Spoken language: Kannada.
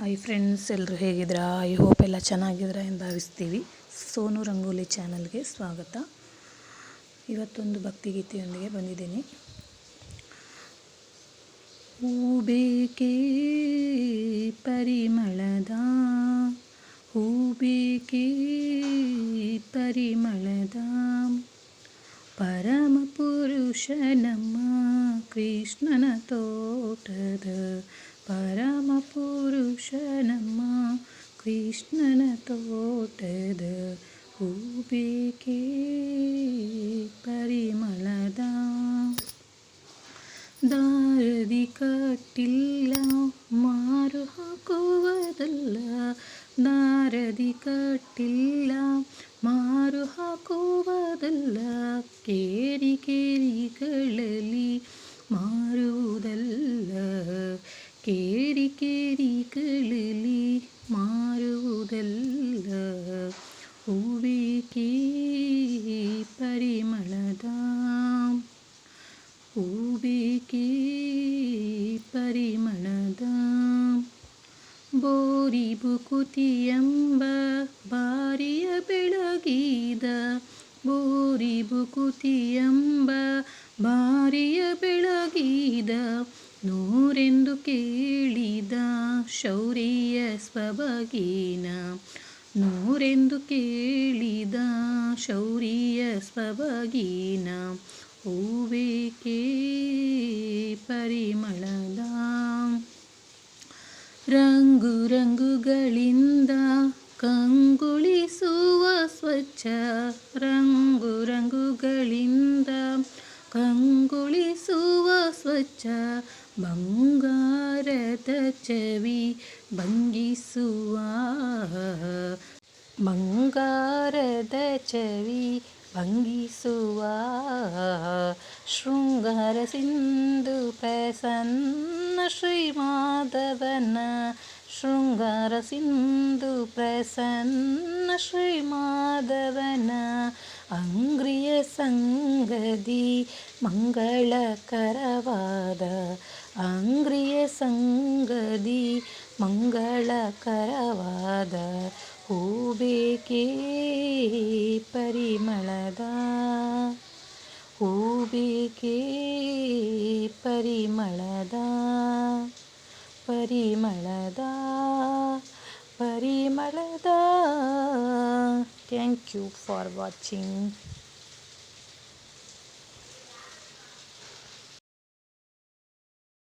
ಹಾಯ್ ಫ್ರೆಂಡ್ಸ್ ಎಲ್ಲರೂ ಹೇಗಿದ್ದೀರಾ? ಐ ಹೋಪ್ ಎಲ್ಲ ಚೆನ್ನಾಗಿದ್ದೀರಾ ಎಂದು ಭಾವಿಸ್ತೀವಿ. ಸೋನು ರಂಗೋಲಿ ಚಾನಲ್ಗೆ ಸ್ವಾಗತ. ಇವತ್ತೊಂದು ಭಕ್ತಿಗೀತೆಯೊಂದಿಗೆ ಬಂದಿದ್ದೀನಿ. ಹೂಬೇಕೆ ಪರಿಮಳದ ಹೂಬೇಕೆ ಪರಿಮಳದ, ಪರಮ ಪುರುಷ ನಮ್ಮ ಕೃಷ್ಣನ ತೋಟದ ಪರಮ ಪುರುಷ ನಮ್ಮ ಕೃಷ್ಣನ ತೋಟದ ಹೂಬೇಕೆ ಪರಿಮಳದ ದಾರದಿ ಕಟ್ಟಿಲ್ಲ ಮಾರು ಹಾಕುವುದಲ್ಲ ದಾರದಿ ಕಟ್ಟಿಲ್ಲ ಮಾರು ಹಾಕುವುದಲ್ಲ ಮಾರುವುದಲ್ಲ ಹೂವಿಕಿ ಪರಿಮಳದ. ಹೂವಿಕಿ ಪರಿಮಳದ. ಬೋರಿ ಬುಕುತಿಯೆಂಬ ಬಾರಿಯ ಬೆಳಗಿದ. ಬೋರಿ ಬುಕುತಿಯೆಂಬ ಬಾರಿಯ ಬೆಳಗಿದ. ನೂರೆಂದು ಕೇಳಿದ ಶೌರ್ಯ ಸ್ವಬಗೀನ ನೂರೆಂದು ಕೇಳಿದ ಶೌರ್ಯ ಸ್ವಬಗೀನ ಹೂವೇಕೆ ಪರಿಮಳದ? ರಂಗು ರಂಗುಗಳಿಂದ ಕಂಗುಳಿಸುವ ಸ್ವಚ್ಛ? ರಂಗು ರಂಗುಗಳಿಂದ ಕಂಗೊಳಿಸುವ ಸ್ವಚ್ಛ ಬಂಗಾರದ ಚವಿ ಭಂಗಿಸುವ ಬಂಗಾರದ ಚವಿ ಭಂಗಿಸುವ ಶೃಂಗಾರ ಸಿಂಧು ಪ್ರಸನ್ನ ಶ್ರೀಮಾಧವನ ಶೃಂಗಾರ ಸಿಂಧು ಪ್ರಸನ್ನ ಶ್ರೀ ಶ್ರೀಮಾಧವನ ಅಂಗ್ರಿಯ ಸಂಗದಿ ಮಂಗಳಕರವಾದ ಅಂಗ್ರಿಯ ಸಂಗದಿ ಮಂಗಳಕರವಾದ ಹೂಬೇಕೆ ಪರಿಮಳದ ಹೂಬೇಕೆ ಪರಿಮಳದ. ಪರಿಮಳದ ಪರಿಮಳದ. Thank you for watching